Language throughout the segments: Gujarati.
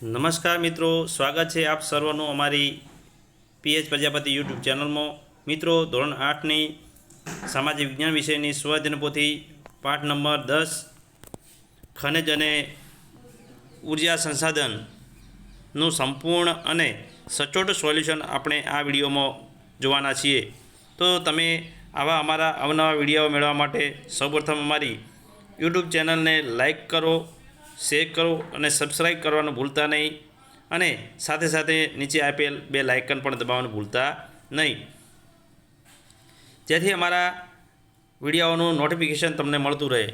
નમસ્કાર મિત્રો, સ્વાગત છે આપ સર્વનું અમારી પીએચ પ્રજાપતિ યુટ્યુબ ચેનલમાં. મિત્રો, ધોરણ આઠની સામાજિક વિજ્ઞાન વિષયની સ્વઅધ્યયન પોથી પાઠ નંબર દસ, ખનિજ અને ઊર્જા સંસાધનનું સંપૂર્ણ અને સચોટ સોલ્યુશન આપણે આ વિડીયોમાં જોવાના છીએ. તો તમે આવા અમારા અવનવા વીડિયો મેળવવા માટે સૌપ્રથમ અમારી યુટ્યુબ ચેનલને લાઈક કરો શેર કરો અને સબસ્ક્રાઈબ કરવાનું ભૂલતા નહીં. અને સાથે સાથે નીચે આપેલ બે લાઇકન પણ દબાવવાનું ભૂલતા નહીં. જેથી અમારા વિડીયોનું નોટિફિકેશન તમને મળતું રહે.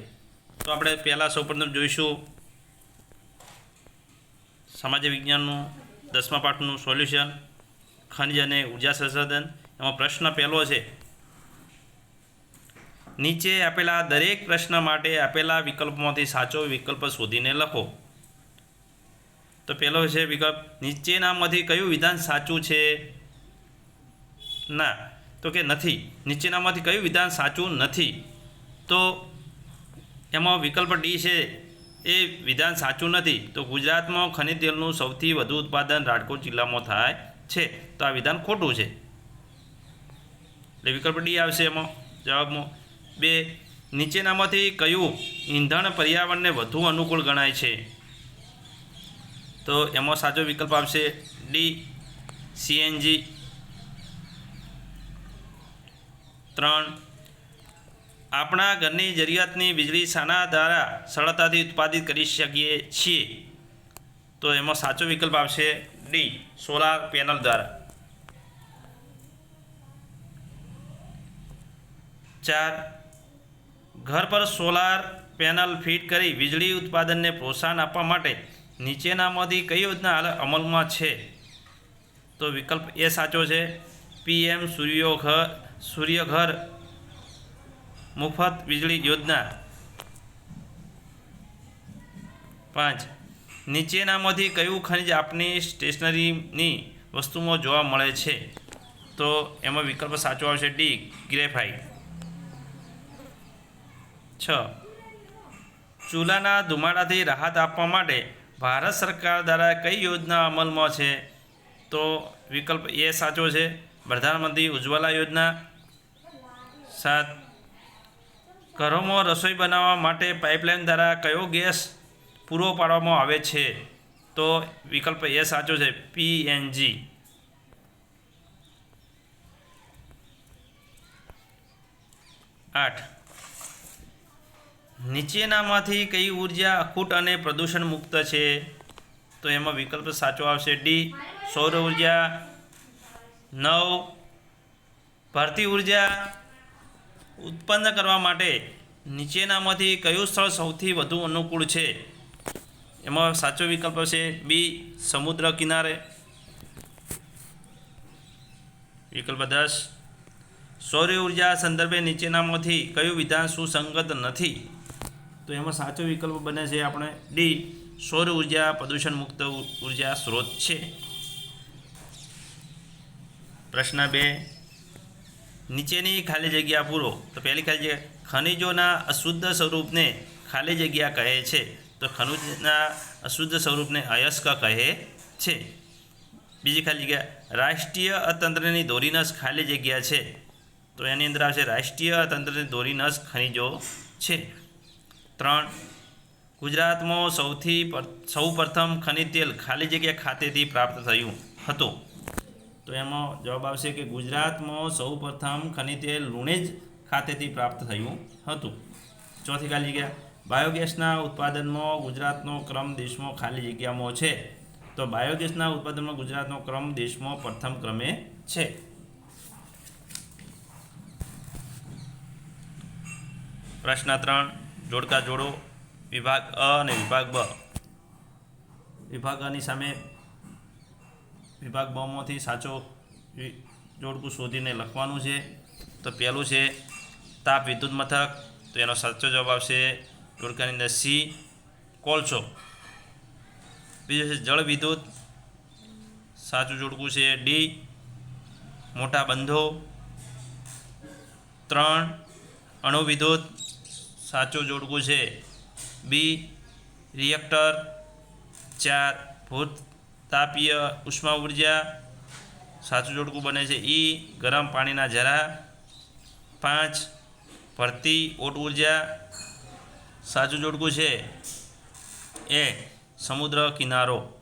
તો આપણે પહેલાં સૌપ્રથમ જોઈશું સામાજિક વિજ્ઞાનનું દસમા પાઠનું સોલ્યુશન ખનિજ અને ઊર્જા સંસાધન. એમાં પ્રશ્ન પહેલો છે નીચે આપેલા દરેક પ્રશ્ન માટે આપેલા વિકલ્પમાંથી સાચો વિકલ્પ શોધીને લખો. તો પહેલો છે વિકલ્પ, નીચેનામાંથી કયું વિધાન સાચું છે? ના, તો કે નથી. નીચેનામાંથી કયું વિધાન સાચું નથી? તો એમાં વિકલ્પ ડી છે. એ વિધાન સાચું નથી. તો ગુજરાતમાં ખનિજ તેલનું સૌથી વધુ ઉત્પાદન રાજકોટ જિલ્લામાં થાય છે. તો આ વિધાન ખોટું છે. એટલે વિકલ્પ ડી આવશે એમાં, જવાબમાં. બે, નીચેનામાંથી કયું ઈંધણ પર્યાવરણને વધુ અનુકૂળ ગણાય છે? તો એમાં સાચો વિકલ્પ આવશે ડી સીએનજી ત્રણ, આપણા ઘરની જરૂરિયાતની વીજળી શાના દ્વારા સરળતાથી ઉત્પાદિત કરી શકીએ છીએ. તો એમાં સાચો વિકલ્પ આવશે ડી સોલાર પેનલ દ્વારા. ચાર ઘર પર સોલાર પેનલ ફિટ કરી વીજળી ઉત્પાદનને પ્રોત્સાહન આપવા માટે નીચેનામાંથી કઈ યોજના અમલમાં છે? તો વિકલ્પ એ સાચો છે. પીએમ સૂર્યો ઘર સૂર્યઘર મુફત વીજળી યોજના. પાંચ. નીચેનામાંથી કયું ખનિજ આપની સ્ટેશનરીની વસ્તુમાં જોવા મળે છે? તો એમાં વિકલ્પ સાચો આવશે ડી, ગ્રેફાઇટ. છ. ચૂલાના ધુમાડાથી રાહત આપવા માટે ભારત સરકાર દ્વારા કઈ યોજના અમલમાં છે? તો વિકલ્પ એ સાચો છે. પ્રધાનમંત્રી ઉજ્જવલા યોજના. સાત. ઘરોમાં રસોઈ બનાવવા માટે પાઇપલાઇન દ્વારા કયો ગેસ પૂરો પાડવામાં આવે છે? તો વિકલ્પ એ સાચો છે. પીએનજી આઠ. નીચેનામાંથી કઈ ઊર્જા અખૂટ અને પ્રદૂષણ મુક્ત છે? તો એમાં વિકલ્પ સાચો આવશે. ડી સૌર ઊર્જા. નવ ભારતીય ઊર્જા ઉત્પન્ન કરવા માટે નીચેનામાંથી કયું સ્થળ સૌથી વધુ અનુકૂળ છે? એમાં સાચો વિકલ્પ છે બી સમુદ્ર કિનારે. વિકલ્પ દસ, સૌર ઊર્જા સંદર્ભે નીચેનામાંથી કયું વિધાન સુસંગત નથી? તો એમાં સાચો વિકલ્પ બને છે આપણે ડી સૌર ઊર્જા પ્રદૂષણ મુક્ત ઊર્જા સ્ત્રોત છે. પ્રશ્ન બે, નીચેની ખાલી જગ્યા પૂરો. તો પહેલી ખાલી જગ્યા, ખનિજોના અશુદ્ધ સ્વરૂપને ખાલી જગ્યા કહે છે. તો ખનિજના અશુદ્ધ સ્વરૂપને અયસ્ક કહે છે. બીજી ખાલી જગ્યા, રાષ્ટ્રીય અતંત્રની ધોરીનસ ખાલી જગ્યા છે. તો એની અંદર આવશે રાષ્ટ્રીય અતંત્રની ધોરીનસ ખનિજો છે. ત્રણ. ગુજરાતમાં સૌથી સૌ પ્રથમ ખનિજ તેલ ખાલી જગ્યા ખાતેથી પ્રાપ્ત થયું હતું. તો એમાં જવાબ આવશે કે ગુજરાતમાં સૌ પ્રથમ ખનિજ તેલ લુણેજ ખાતેથી પ્રાપ્ત થયું હતું. ચોથી ખાલી જગ્યા. બાયોગેસના ઉત્પાદનમાં ગુજરાતનો ક્રમ દેશમાં ખાલી જગ્યામાં છે. તો બાયોગેસના ઉત્પાદનમાં ગુજરાતનો ક્રમ દેશમાં પ્રથમ ક્રમે છે. પ્રશ્ન ત્રણ. જોડકા જોડો, વિભાગ અ અને વિભાગ બ. વિભાગ અની સામે વિભાગ બમાંથી સાચો જોડકું શોધીને લખવાનું છે. તો પહેલું છે, તાપ વિદ્યુત મથક, તો એનો સાચો જવાબ આવશે જોડકાની અંદર સી, કોલસો. બીજું છે, જળ વિદ્યુત, સાચું જોડકું છે ડી, મોટા બંધો, ત્રણ અણુ વિદ્યુત સાચું જોડકું છે. B, reactor. ચાર ભૂતાપીય ઉષ્મા ઊર્જા. સાચું જોડકું બને છે. ઈ, ગરમ પાણીના જરા. પાંચ, ભરતી ઓટ ઊર્જા. સાચું જોડકું છે. એ, સમુદ્ર કિનારો.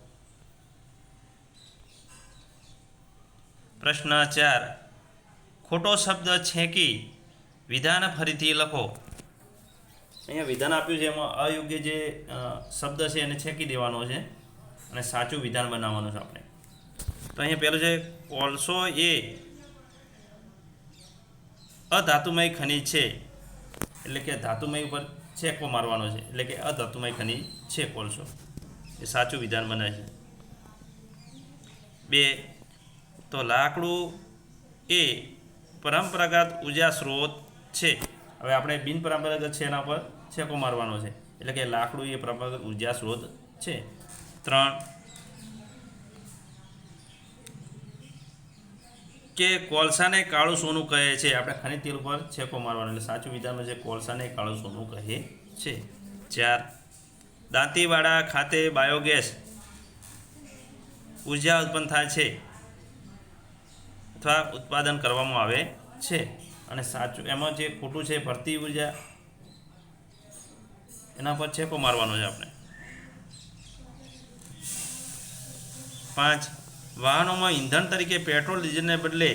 પ્રશ્ન ચાર. ખોટો શબ્દ છેકી વિધાન ફરીથી લખો. અહીંયા વિધાન આપ્યું છે, એમાં અયોગ્ય જે શબ્દ છે એને છેકી દેવાનો છે અને સાચું વિધાન બનાવવાનું છે આપણે. તો અહીંયા પહેલું છે, કોલસો એ અધાતુમય ખનિજ છે. એટલે કે ધાતુમય ઉપર છેકો મારવાનો છે, એટલે કે અધાતુમય ખનિજ છે કોલસો. એ સાચું વિધાન બને છે. બે, તો લાકડું એ પરંપરાગત ઊર્જા સ્ત્રોત છે. હવે આપણે બિનપરંપરાગત છે એના પર છેકો મારવાનો છે. એટલે કે લાકડું એ પરંપરાગત ઊર્જા સ્ત્રોત છે. ત્રણ, કે કોલસાને કાળું સોનું કહે છે. આપણે ખનિજ તેલ ઉપર છેકો મારવાનો. એટલે સાચું વિધાનમાં છે કોલસાને કાળું સોનું કહે છે. ચાર, દાંતીવાડા ખાતે બાયોગેસ ઊર્જા ઉત્પન્ન થાય છે અથવા ઉત્પાદન કરવામાં આવે છે. અને સાચું એમાં જે ખોટું છે, ભરતી ઊર્જા એના પર છેપો મારવાનો છે આપણે. પાંચ, વાહનોમાં ઈંધણ તરીકે પેટ્રોલ, ડીઝલને બદલે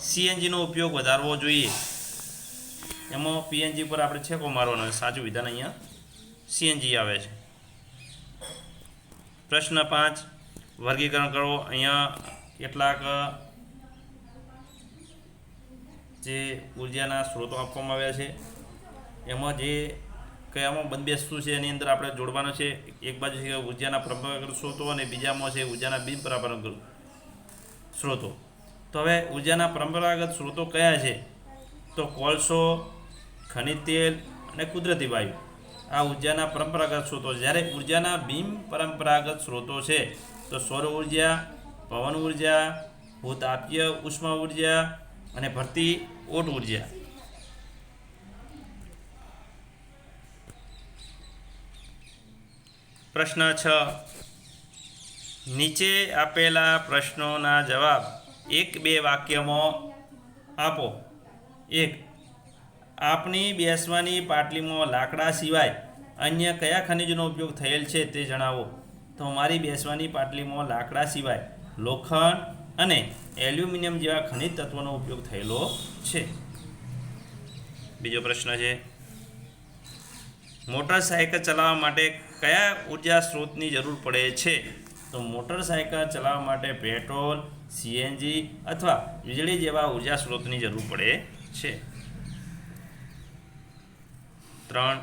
સીએનજીનો ઉપયોગ વધારવો જોઈએ. એમાં પીએનજી પર આપણે છેકો મારવાનો છે. સાચું વિધાન અહીંયા સીએનજી આવે છે. પ્રશ્ન પાંચ, વર્ગીકરણ કરો. અહીંયા કેટલાક જે ઉર્જાના સ્ત્રોતો આપવામાં આવ્યા છે. એમાં જે કયામાં બંધબેસતું છે એની અંદર આપણે જોડવાનું છે. એક બાજુ છે ઉર્જાના પરંપરાગત સ્ત્રોતો અને બીજામાં છે ઉર્જાના બિન પરંપરાગત સ્ત્રોતો. તો હવે ઉર્જાના પરંપરાગત સ્ત્રોતો કયા છે? તો કોલસો, ખનિજ તેલ અને કુદરતી વાયુ. આ ઉર્જાના પરંપરાગત સ્ત્રોતો. જ્યારે ઉર્જાના બિન પરંપરાગત સ્ત્રોતો છે, તો સૌર ઊર્જા, પવન ઊર્જા, ભૂતાપીય ઉષ્મા ઊર્જા અને ભરતી ઓટ ઊર્જા. પ્રશ્ન છ. નીચે આપેલા પ્રશ્નોના જવાબ એક બે વાક્યમાં આપો. એક, આપની બેસવાની પાટલીમાં લાકડા સિવાય અન્ય કયા ખનિજનો ઉપયોગ થયેલ છે તે જણાવો. તો મારી બેસવાની પાટલીમાં લાકડા સિવાય લોખંડ અને એલ્યુમિનિયમ જેવા ખનિજ તત્વોનો ઉપયોગ થયેલો છે. બીજો પ્રશ્ન છે. મોટરસાયકલ ચલાવવા માટે કયા ઊર્જા સ્ત્રોતની જરૂર પડે છે? તો મોટરસાયકલ ચલાવવા માટે પેટ્રોલ, સીએનજી અથવા વીજળી જેવા ઊર્જા સ્ત્રોતની જરૂર પડે છે. ત્રણ,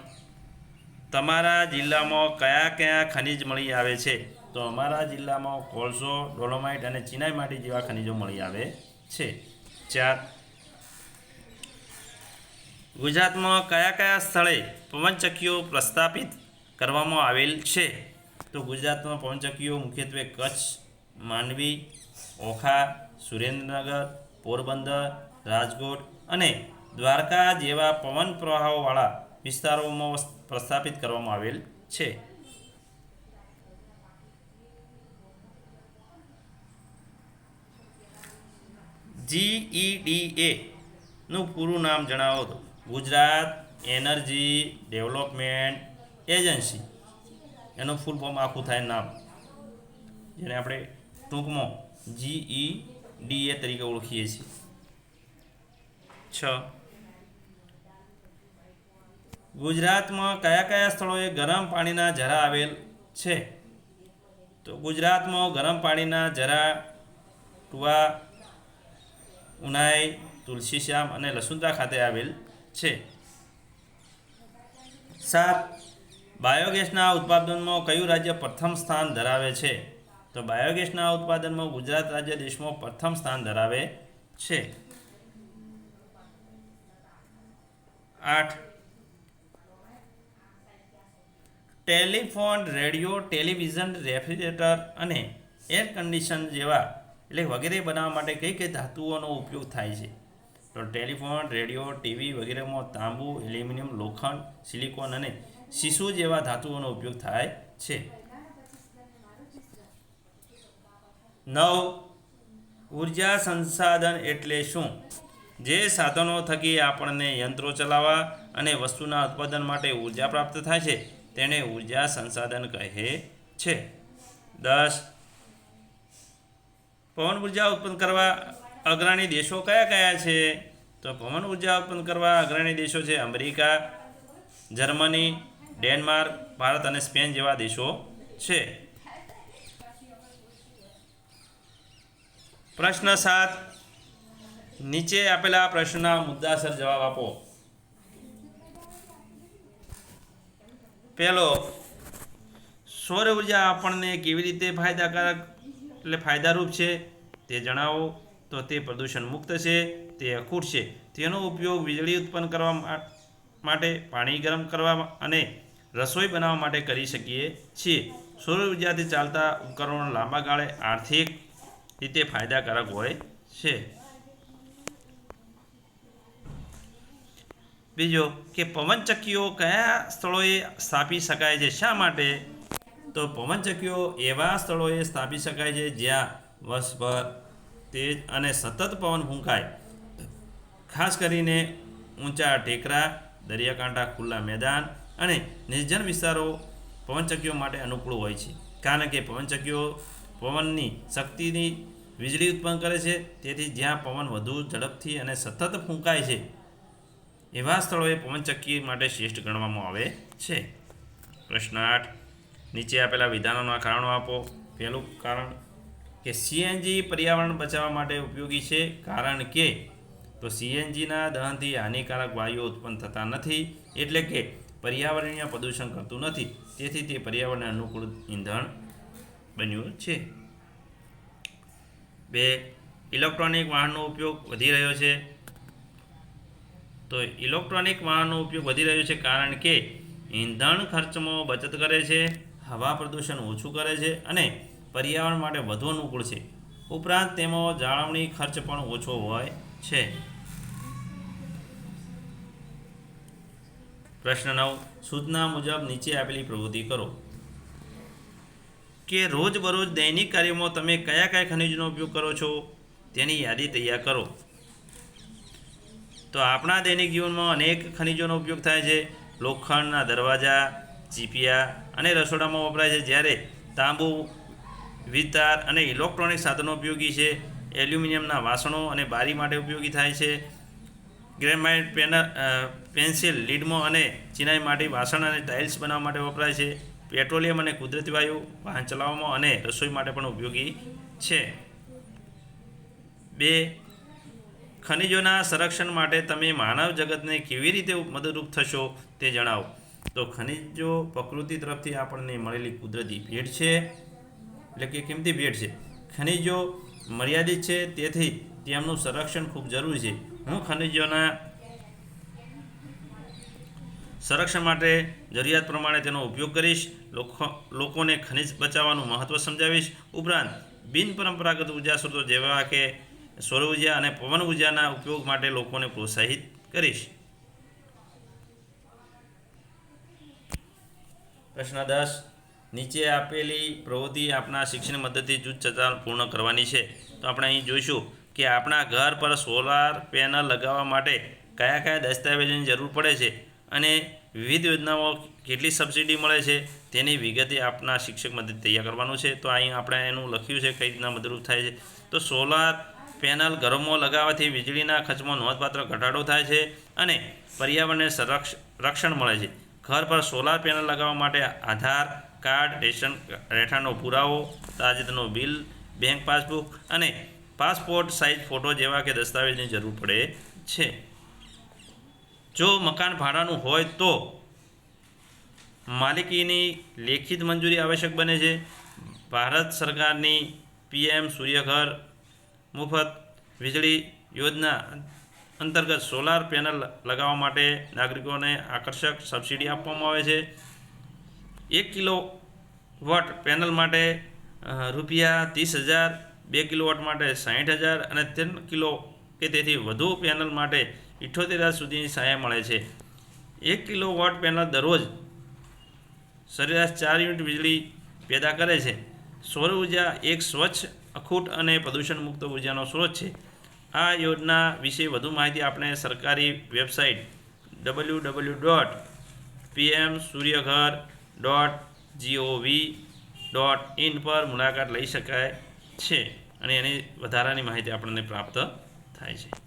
તમારા જિલ્લામાં કયા કયા ખનિજ મળી આવે છે? તો અમારા જિલ્લામાં કોલસો, ડોલોમાઇટ અને ચિનાઈ માટી જેવા ખનિજો મળી આવે છે. ચાર, ગુજરાતમાં કયા કયા સ્થળે પવનચક્કીઓ પ્રસ્થાપિત કરવામાં આવેલ છે. તો ગુજરાતમાં પવનચક્કીઓ મુખ્યત્વે કચ્છ, માંડવી, ઓખા, સુરેન્દ્રનગર, પોરબંદર, રાજકોટ અને દ્વારકા જેવા પવન પ્રવાહોવાળા વિસ્તારોમાં પ્રસ્થાપિત કરવામાં આવેલ છે. જીઈડીએ નું પૂરું નામ જણાવો તો. Gujarat energy development agency. એનું ફૂલ ફોર્મ આખું થાય નામ. જેને આપણે ટૂંકમાં જીઈ ડીએ તરીકે ઓળખીએ છીએ. છ. ગુજરાતમાં કયા કયા સ્થળોએ ગરમ પાણીના ઝરા આવેલ છે? તો ગુજરાતમાં ગરમ પાણીના ઝરા ટુવા, ઉનાઈ તુલસીશ્યામ અને લસુંદા ખાતે આવેલ છે. સાત. બાયોગેસના ઉત્પાદનમાં કયું રાજ્ય પ્રથમ સ્થાન ધરાવે છે? તો બાયોગેસના ઉત્પાદનમાં ગુજરાત રાજ્ય દેશમાં પ્રથમ સ્થાન ધરાવે છે. આઠ. ટેલિફોન, રેડિયો, ટેલિવિઝન, રેફ્રિજરેટર અને એર કન્ડિશન જેવા એટલે વગેરે બનાવવા માટે કઈ કઈ ધાતુઓનો ઉપયોગ થાય છે? તો ટેલિફોન, રેડિયો, ટીવી વગેરેમાં તાંબુ, એલ્યુમિનિયમ, લોખંડ, સિલિકોન અને શીશુ જેવા ધાતુઓનો ઉપયોગ થાય છે. નવ, ઊર્જા સંસાધન એટલે શું? જે સાધનો થકી આપણને યંત્રો ચલાવવા અને વસ્તુના ઉત્પાદન માટે ઊર્જા પ્રાપ્ત થાય છે, તેને ઊર્જા સંસાધન કહે છે. દસ, પવન ઊર્જા ઉત્પન્ન કરવા અગ્રણી દેશો કયા કયા છે? તો પવન ઊર્જા ઉત્પન્ન કરવા અગ્રણી દેશો છે અમેરિકા, જર્મની ડેનમાર્ક, ભારત અને સ્પેન જેવા દેશો છે. પ્રશ્ન સાત. નીચે આપેલા પ્રશ્નના મુદ્દાસર જવાબ આપો. પહેલો, સૌર ઊર્જા આપણને કેવી રીતે ફાયદાકારક એટલે ફાયદારૂપ છે તે જણાવો. તો તે પ્રદૂષણ મુક્ત છે, તે અખૂટ છે. તેનો ઉપયોગ વીજળી ઉત્પન્ન કરવા માટે પાણી ગરમ કરવા અને રસોઈ બનાવવા માટે કરી શકીએ છીએ. સૌર ઉર્જાથી ચાલતા ઉપકરણો લાંબા ગાળે આર્થિક રીતે ફાયદાકારક હોય છે. બીજો કે પવનચક્કીઓ કયા સ્થળોએ સ્થાપી શકાય છે? શા માટે? તો પવનચક્કીઓ એવા સ્થળોએ સ્થાપી શકાય છે જ્યાં વર્ષભર તેજ અને સતત પવન ફૂંકાય. ખાસ કરીને ઊંચા ટેકરા, દરિયાકાંઠા, ખુલ્લા મેદાન અને નિર્જન વિસ્તારો પવનચક્કીઓ માટે અનુકૂળ હોય છે. કારણ કે પવનચક્કીઓ પવનની શક્તિની વીજળી ઉત્પન્ન કરે છે, તેથી જ્યાં પવન વધુ ઝડપથી અને સતત ફૂંકાય છે, એવા સ્થળોએ પવનચક્કી માટે શ્રેષ્ઠ ગણવામાં આવે છે. પ્રશ્ન આઠ. નીચે આપેલા વિધાનોના કારણો આપો. પહેલું કારણ કે સીએનજી પર્યાવરણ બચાવવા માટે ઉપયોગી છે, કારણ કે તો સીએનજીના દહનથી હાનિકારક વાયુઓ ઉત્પન્ન થતા નથી, એટલે કે પર્યાવરણીય પ્રદૂષણ કરતું નથી. તેથી તે પર્યાવરણ અનુકૂળ ઈંધણ બન્યું છે. બે, ઇલેક્ટ્રોનિક વાહનનો ઉપયોગ વધી રહ્યો છે. તો ઇલેક્ટ્રોનિક વાહનનો ઉપયોગ વધી રહ્યો છે કારણ કે ઈંધણ ખર્ચમાં બચત કરે છે, હવા પ્રદૂષણ ઓછું કરે છે અને પર્યાવરણ માટે વધુ અનુકૂળ છે. ઉપરાંત તેમાં જાળવણી ખર્ચ પણ ઓછો હોય છે. પ્રશ્ન નવ, સૂચના મુજબ નીચે આપેલી પ્રવૃત્તિ કરો. કે રોજબરોજ દૈનિક કાર્યમાં તમે કયા કયા ખનિજનો ઉપયોગ કરો છો? તેની યાદી તૈયાર કરો. તો આપણા દૈનિક જીવનમાં અનેક ખનિજોનો ઉપયોગ થાય છે. લોખંડના દરવાજા, ચીપિયા અને રસોડામાં વપરાય છે. જ્યારે તાંબુ વિસ્તાર અને ઇલેક્ટ્રોનિક સાધનો ઉપયોગી છે. એલ્યુમિનિયમના વાસણો અને બારી માટે ઉપયોગી થાય છે. ગ્રેનાઇટ પેન પેન્સિલ, લીડમો અને ચિનાઈ માટે, વાસણ અને ટાઇલ્સ બનાવવા માટે વપરાય છે. પેટ્રોલિયમ અને કુદરતી વાયુ, વાહન ચલાવવામાં અને રસોઈ માટે પણ ઉપયોગી છે. બે, ખનિજોના સંરક્ષણ માટે તમે માનવ જગતને કેવી રીતે મદદરૂપ થશો તે જણાવો. તો ખનિજો પ્રકૃતિ તરફથી આપણને મળેલી કુદરતી ભેટ છે. એટલે કે કિંમતી ભેટ છે? ખનિજો મર્યાદિત છે, તેથી તેમનું સંરક્ષણ ખૂબ જરૂરી છે. હું ખનિજોના સંરક્ષણ માટે જરૂરિયાત પ્રમાણે તેનો ઉપયોગ કરીશ, લોકો લોકોને ખનિજ બચાવવાનું મહત્ત્વ સમજાવીશ. ઉપરાંત બિનપરંપરાગત ઊર્જા સ્ત્રોતો જેવા કે સૌર ઊર્જા અને પવન ઉર્જાના ઉપયોગ માટે લોકોને પ્રોત્સાહિત કરીશ. પ્રશ્ન દસ. નીચે આપેલી પ્રવૃત્તિ આપણા શિક્ષણ મદદથી જૂથ ચર્ચા પૂર્ણ કરવાની છે. તો આપણે અહીં જોઈશું. કે આપણા ઘર પર સોલાર પેનલ લગાવવા માટે કયા કયા દસ્તાવેજોની જરૂર પડે છે અને વિવિધ યોજનાઓ કેટલી સબસિડી મળે છે તેની વિગતે આપના શિક્ષક મદદ તૈયાર કરવાનું છે. તો અહીં આપણે એનું લખ્યું છે કઈ રીતના મદદરૂપ થાય છે. તો સોલાર પેનલ ઘરોમાં લગાવવાથી વીજળીના ખર્ચમાં નોંધપાત્ર ઘટાડો થાય છે અને પર્યાવરણને સંરક્ષ, રક્ષણ મળે છે. ઘર પર સોલાર પેનલ લગાવવા માટે આધાર કાર્ડ, રેશન, રહેઠાણનો પુરાવો, તાજેતરનો બિલ બેંક પાસબુક અને પાસપોર્ટ સાઇઝ ફોટો જેવા કે દસ્તાવેજની જરૂર પડે છે. જો મકાન ભાડાનું હોય તો માલિકીની લેખિત મંજૂરી આવશ્યક બને છે. ભારત સરકારની પીએમ સૂર્યઘર મુફત વીજળી યોજના અંતર્ગત સોલાર પેનલ લગાવવા માટે નાગરિકોને આકર્ષક સબસિડી આપવામાં આવે છે. એક કિલો વોટ પેનલ માટે રૂપિયા ત્રીસ હજાર બે કિલો વોટ માટે સાહીઠ હજાર અને ત્રણ કિલો કે તેથી વધુ પેનલ માટે ઇઠ્ઠોતેર હજાર સુધીની સહાય મળે છે. એક કિલો વોટ પેનલ દરરોજ સરેરાશ ચાર યુનિટ વીજળી પેદા કરે છે. સૌર ઊર્જા એક સ્વચ્છ, અખૂટ અને પ્રદૂષણ મુક્ત ઉર્જાનો સ્ત્રોત છે. આ યોજના વિશે વધુ માહિતી આપણે સરકારી website W W dot PM Suryaghar dot GOV dot in પર મુલાકાત લઈ શકાય. છે. અને એની વધારાની માહિતી આપણને પ્રાપ્ત થાય છે.